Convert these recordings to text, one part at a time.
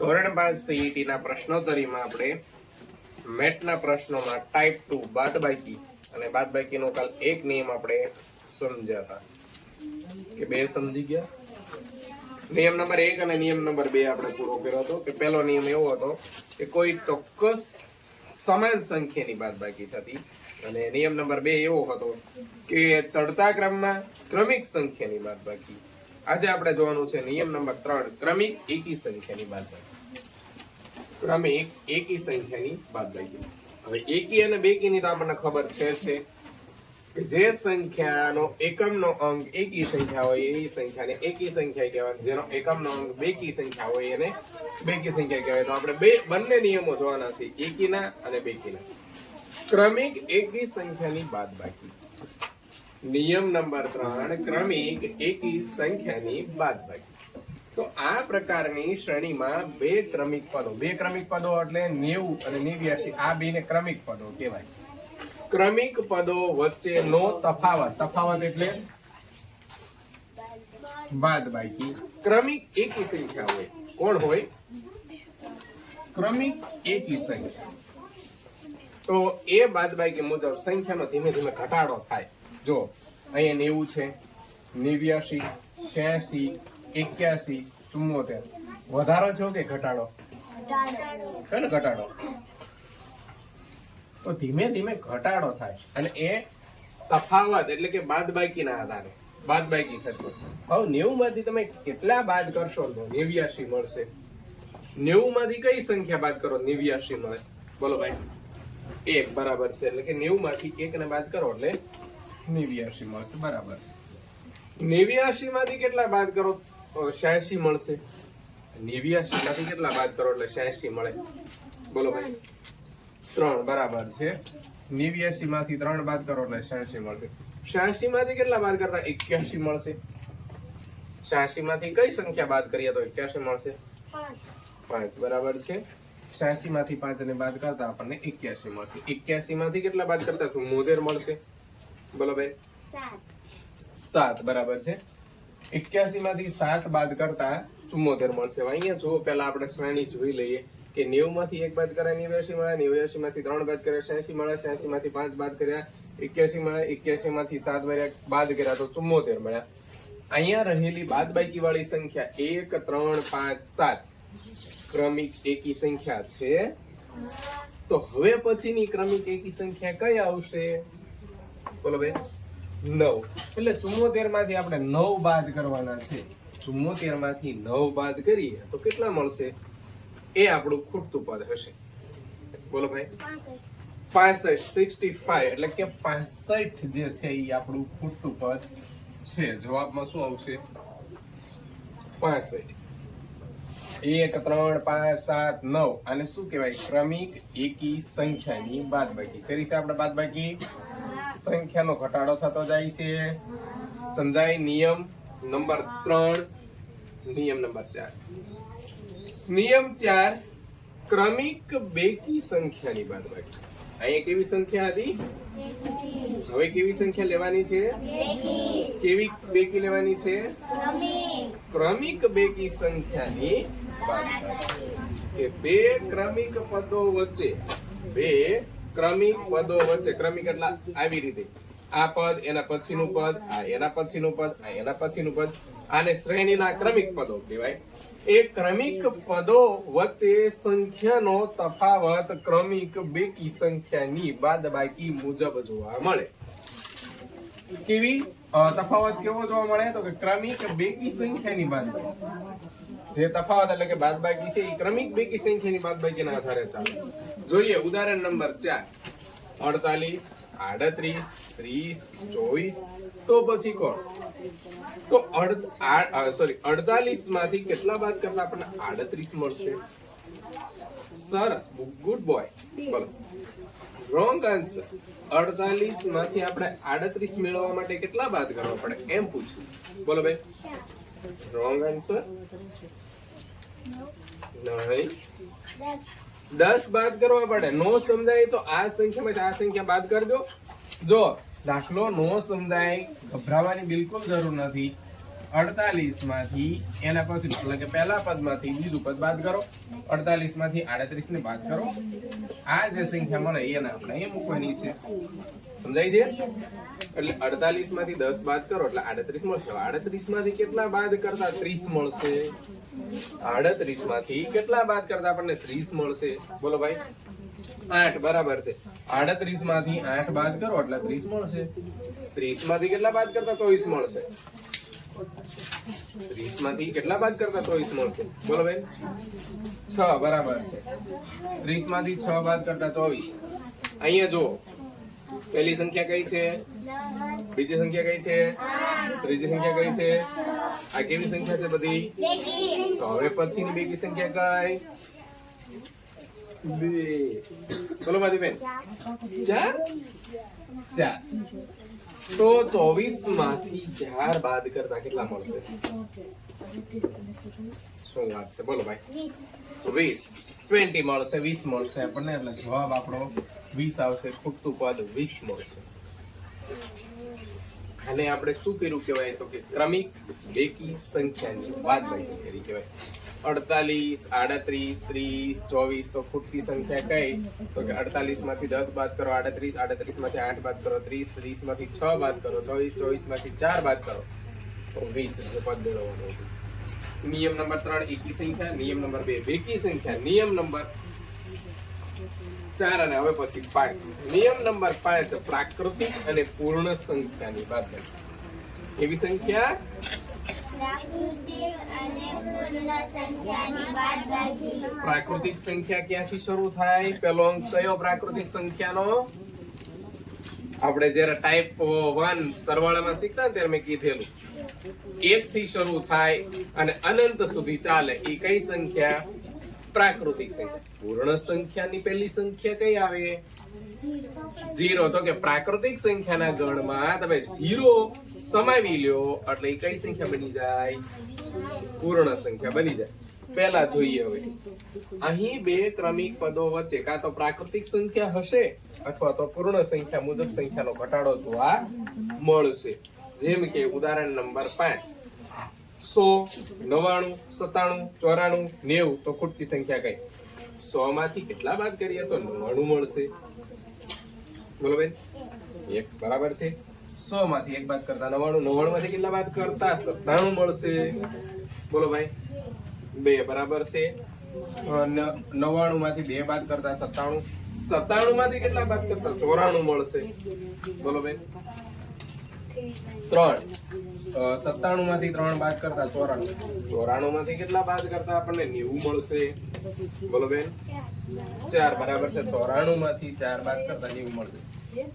ધોરણ પાંચ સીઈટી ના પ્રશ્નોત્તરીમાં આપણે મેટના પ્રશ્નોમાં ટાઈપ ટુ બાદબાકી અને બાદબાકીનો કાલ એક નિયમ આપણે સમજ્યા હતા કે બે સમજી ગયા? નિયમ નંબર એક અને નિયમ નંબર બે આપણે પૂરો કર્યો હતો કે પહેલો નિયમ એવો હતો કે કોઈ ચોક્કસ સમાન સંખ્યાની બાદબાકી થતી અને નિયમ નંબર બે એવો હતો કે ચડતા ક્રમમાં ક્રમિક સંખ્યાની બાદબાકી આજે આપણે જોવાનું છે નિયમ નંબર ત્રણ, ક્રમિક એકી સંખ્યાની બાદબાકી. ક્રમિક એકી સંખ્યાની બાદબાકી. હવે એકી અને બેકીની તો આપણને ખબર છે છે કે જે સંખ્યાનો એકમનો અંક એકી સંખ્યા હોય એવી સંખ્યાને એકી સંખ્યા કહેવાય. જેનો એકમનો અંક બેકી સંખ્યા હોય એને બેકી સંખ્યા કહેવાય. તો આપણે બે, બંને નિયમો જોવાના છે, એકીના અને બેકીના. ક્રમિક એકી સંખ્યાની બાદબાકી. નિયમ નંબર ત્રણ, ક્રમિક એકી સંખ્યાની બાદબાકી. તો આ પ્રકારની શ્રેણીમાં બે ક્રમિક પદો, બે ક્રમિક પદો એટલે નેવું અને નેવ્યાસી આ બે ને ક્રમિક પદો કહેવાય. ક્રમિક પદો વચ્ચેનો તફાવત તફાવત એટલે બાદબાકી. ક્રમિક એકી સંખ્યા હોય. કોણ હોય? ક્રમિક એકી સંખ્યા. તો એ બાદબાકી મુજબ સંખ્યાનો ધીમે ધીમે ઘટાડો થાય. જો અહીંયા નેવું છે નેવ્યાસી છ્યાસી એક્યાસી ચુમ્મોતેર. વધારો છો કે ઘટાડો? છે ને ઘટાડો? તો ધીમે ધીમે ઘટાડો થાય અને એ તફાવત એટલે કે બાદબાકીના આધારે. બાદબાકી થતી હવે નેવું માંથી તમે કેટલા બાદ કરશો? તો નેવ્યાસી મળશે. નેવું માંથી કઈ સંખ્યા બાદ કરો? નેવ્યાસી મળે. બોલો ભાઈ. એક બરાબર છે. એટલે કે નેવું માંથી એક ને બાદ કરો એટલે નેવ્યાસી મળશે બરાબર. છે નેવ્યાસી માંથી કેટલા બાદ કરો? છ્યાસી મળશે. નેવ્યાસી માંથી કેટલા બાદ કરો એટલે છ્યાસી મળે? બોલો ભાઈ. ત્રણ, બરાબર છે. નેવ્યાસી માંથી ત્રણ બાદ કરો એટલે છ્યાસી મળશે. છ્યાસી માંથી કેટલા બાદ કરતા? એક્યાસી મળશે. છ્યાસી માંથી કઈ સંખ્યા બાદ કરીએ તો એક્યાસી મળશે? પાંચ. બરાબર છે. છ્યાસી માંથી પાંચ ને બાદ કરતા આપણને એક્યાસી મળશે. એક્યાસી માંથી કેટલા બાદ કરતા? ચુમ્મોતેર મળશે. બોલો ભાઈ. સાત, બરાબર છે. એક્યાસી માંથી સાત બાદ કરતા ચુમ્મોતેર મળશે. અહીંયા જુઓ, પહેલા આપણે શ્રેણી જોઈ લઈએ કે નેવું માંથી એક બાદ કર્યા નેવ્યાસી મળે નેવ્યાસી માંથી ત્રણ બાદ કર્યા શ્યાસી મળે શ્યાસી માંથી પાંચ બાદ કર્યા એક્યાસી મળે એક્યાસી માંથી સાત મળ્યા બાદ કર્યા તો ચુમ્મોતેર મળ્યા. અહીંયા રહેલી બાદબાકી વાળી સંખ્યા એક, ત્રણ, પાંચ, સાત. ક્રમિક એકી સંખ્યા છે. તો હવે પછીની ક્રમિક એકી સંખ્યા કઈ આવશે? બોલો ભાઈ નવ. એટલે ચુમ્મોતેરમાંથી આપણે નવ બાદ કરવાના છે. ચુમ્મોતેરમાંથી નવ બાદ કરીએ તો કેટલા મળશે? એ આપણું ખૂટતું પદ હશે. બોલો ભાઈ. પાસઠ. સિક્સટી છે એ આપણું શું આવશે? પાસઠ. એક, ત્રણ, પાંચ, સાત, નવ. આને શું કહેવાય? ક્રમિક એકી સંખ્યાની બાદબાકી. કરી છે આપણે બાદબાકી? સંખ્યાનો ઘટાડો થતો જાય છે. સમજાય નિયમ નંબર ત્રણ, નિયમ નંબર ચાર. નિયમ ચાર, ક્રમિક બેકી સંખ્યાની બાદબાકી. અહીંયા કેવી સંખ્યા હતી? હવે કેવી સંખ્યા લેવાની છે? કેવી બેકી લેવાની છે? ક્રમિક બેકી સંખ્યાની બાદબાકી. કે બે ક્રમિક પદો વચ્ચે બે ક્રમિક પદો વચ્ચે, ક્રમિક એટલે આવી રીતે. આ પદ, એના પછીનું પદ, આ એના પછીનું પદ, આ એના પછીનું પદ, આને શ્રેણીના ક્રમિક પદો કહેવાય. એ ક્રમિક પદો વચ્ચે સંખ્યાનો તફાવત ક્રમિક બેકી સંખ્યાની બાદબાકી મુજબ જોવા મળે. કેવી? તફાવત કેવો જોવા મળે? તો કે ક્રમિક બેકી સંખ્યાની બાદબાકી. જે તફાવત એટલે કે બાદબાકી છે એ ક્રમિક બેકી સંખ્યાની બાદબાકીના આધારે ચાલે જોઈએ ઉદાહરણ નંબર ચાર. અડતાલીસ આડત્રીસ ત્રીસ ચોવીસ. તો પછી કોણ? તો સોરી અડતાલીસમાંથી કેટલા બાદ કરતા આપણને આડત્રીસ મળશે? સરસ ગુડ બોય બોલો. રોંગ આન્સર અડતાલીસમાંથી આપણે આડત્રીસ મેળવવા માટે કેટલા બાદ કરવા પડે? એમ પૂછ્યું. બોલો ભાઈ રોંગ આન્સર નહીં. દસ. બાદ કરવા પડે. નો સમજાય તો આ સંખ્યામાંથી આ સંખ્યા બાદ કરજો જો દાખલો નો સમજાય ગભરાવાની બિલકુલ જરૂર નથી. અડતાલીસમાંથી એના પછી એટલે કે પહેલા પદમાંથી બીજું પદ બાદ કરો. અડતાલીસમાંથી આડત્રીસ ને બાદ કરો. આ જે સંખ્યા મળે એને આપણે એ મૂકવાની છે. સમજાય છે? એટલે અડતાલીસમાંથી દસ બાદ કરો, એટલે આડત્રીસ મળશે. આડત્રીસમાંથી કેટલા બાદ કરતા ત્રીસ મળશે? આડત્રીસમાંથી કેટલા બાદ કરતા આપણને ત્રીસ મળશે? બોલો ભાઈ. આઠ, બરાબર છે. આડત્રીસમાંથી આઠ બાદ કરો, એટલે ત્રીસ મળશે. ત્રીસમાંથી કેટલા બાદ કરતા ચોવીસ મળશે? ત્રીસમાંથી કેટલા બાદ કરતા ચોવીસ મળશે? બોલો બેન. છ, બરાબર છે. ત્રીસમાંથી છ બાદ કરતા ચોવીસ. અહીંયા જુઓ. પહેલી સંખ્યા કઈ છે? બીજી સંખ્યા કઈ છે? ત્રીજી સંખ્યા કઈ છે? આ કેવી સંખ્યા છે બધી? તો હવે પછીની બીજી સંખ્યા કઈ? બે. બોલો માધીબેન ચાર? ચાર. તો ચોવીસમાંથી ચાર બાદ કરતા કેટલા મળશે? શું વાત છે? બોલો ભાઈ. વીસ. ટ્વેન્ટી મળશે વીસ મળશે આપણને એટલે જવાબ આપણો વીસ આવશે, ખૂટતું પદ વીસ મળશે. આને આપણે શું કર્યું કહેવાય તો કે ક્રમિક બેકી સંખ્યાની બાદબાકી કરી કહેવાય. અડતાલીસ, આડત્રીસ, ત્રીસ, ચોવીસ તો ખૂટતી સંખ્યા કઈ? તો કે અડતાલીસમાંથી દસ બાદ કરો આડત્રીસ આડત્રીસમાંથી આઠ બાદ કરો ત્રીસ ત્રીસમાંથી છ બાદ કરો ચોવીસ ચોવીસમાંથી ચાર બાદ કરો. તો વીસ જે પદ મેળવવાનું હતું. નિયમ નંબર ત્રણ, એકી સંખ્યા. નિયમ નંબર બે બેકી સંખ્યા. નિયમ નંબર ચાર અને હવે પછી પાંચ નિયમ નંબર પાંચ પ્રાકૃતિક અને પૂર્ણ સંખ્યાની બાદબાકી એવી સંખ્યા? પ્રાકૃતિક સંખ્યા ક્યાંથી શરૂ થાય? પેલો અંક કયો પ્રાકૃતિક સંખ્યાનો? આપણે જ્યારે ટાઈપ વન સરવાળામાં શીખતા ત્યારે મેં કીધેલું. એક થી શરૂ થાય અને અનંત સુધી ચાલે. એ કઈ સંખ્યા? પ્રાકૃતિક સંખ્યા. પૂર્ણ સંખ્યાની પહેલી સંખ્યા કઈ આવે? જીરો તો કે પ્રાકૃતિક સંખ્યાના ગણમાં તમે ઝીરો સમાવી લ્યો, એટલે એ કઈ સંખ્યા બની જાય? પૂર્ણ સંખ્યા બની જાય. પહેલા જોઈએ હવે. અહીં બે ક્રમિક પદો વચ્ચે કાં તો પ્રાકૃતિક સંખ્યા હશે અથવા તો પૂર્ણ સંખ્યા મુજબ સંખ્યાનો ઘટાડો જોવા મળશે. જેમ કે ઉદાહરણ નંબર પાંચ. સો નવાણું સત્તાણું, ચોરાણું, નેવું તો ખૂટતી સંખ્યા કઈ? સો માંથી કેટલા બાદ કરીએ તો નવાણું મળશે. બોલો બેન. એક બરાબર છે? સો માંથી એક બાદ કરતા નવાણું નવાણું માંથી કેટલા બાદ કરતા? સત્તાણું મળશે. બોલો ભાઈ. બે બરાબર છે. નવાણું માંથી બે બાદ કરતા સત્તાણું. સત્તાણું માંથી કેટલા બાદ કરતા? ચોરાણું મળશે. બોલો બેન. ત્રણ. સત્તાણું માંથી ત્રણ બાદ કરતા ચોરાણું. ચોરાણું માંથી કેટલા બાદ કરતા આપણને નેવું મળશે? બોલો બેન. ચાર, બરાબર છે. ચોરાણું માંથી ચાર બાદ કરતા નેવું મળશે.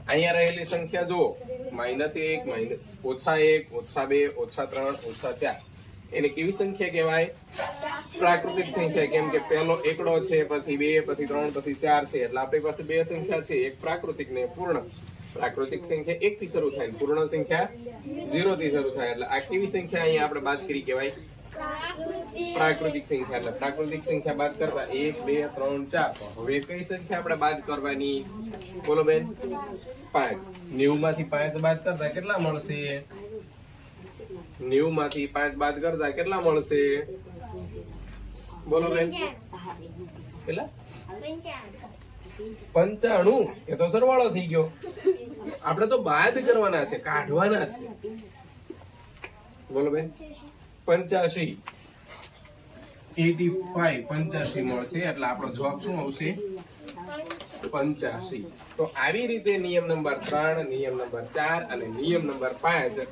અહીંયા રહેલી સંખ્યા જુઓ. માઇનસ એક, માઇનસ ઓછા એક, ઓછા બે, ઓછા ત્રણ, ઓછા ચાર. એને કેવી સંખ્યા કહેવાય? પ્રાકૃતિક સંખ્યા, કેમ કે પહેલો એકડો છે, પછી બે, પછી ત્રણ, પછી ચાર છે. એટલે આપણી પાસે બે સંખ્યા છે. એક પ્રાકૃતિક ને પૂર્ણ. પ્રાકૃતિક સંખ્યા એક થી શરૂ થાય પૂર્ણ સંખ્યા ઝીરો થી શરૂ થાય. એટલે આ કેવી સંખ્યા અહીંયા આપણે બાદ કરી કહેવાય? પ્રાકૃતિક સંખ્યા. એટલે પ્રાકૃતિક સંખ્યા બાદ કરતા એક, બે, ત્રણ, ચાર. હવે કઈ સંખ્યા આપણે બાદ કરવાની? બોલો બેન. પાંચ. નેવું માંથી પાંચ બાદ કરતા કેટલા મળશે? નેવું માંથી પાંચ બાદ કરતા કેટલા મળશે? બોલો બેન. કેટલા? પંચાણું. એ તો સરવાળો થઈ ગયો. આપણે તો બાદ કરવાના છે, કાઢવાના છે. બોલો બેન. પંચ્યાસી. એટી ફાઈવ, પંચ્યાસી મળશે, એટલે આપણો જવાબ શું આવશે? પંચ્યાસી. તો આવી રીતે નિયમ નંબર ત્રણ, નિયમ નંબર ચાર અને નિયમ નંબર પાંચ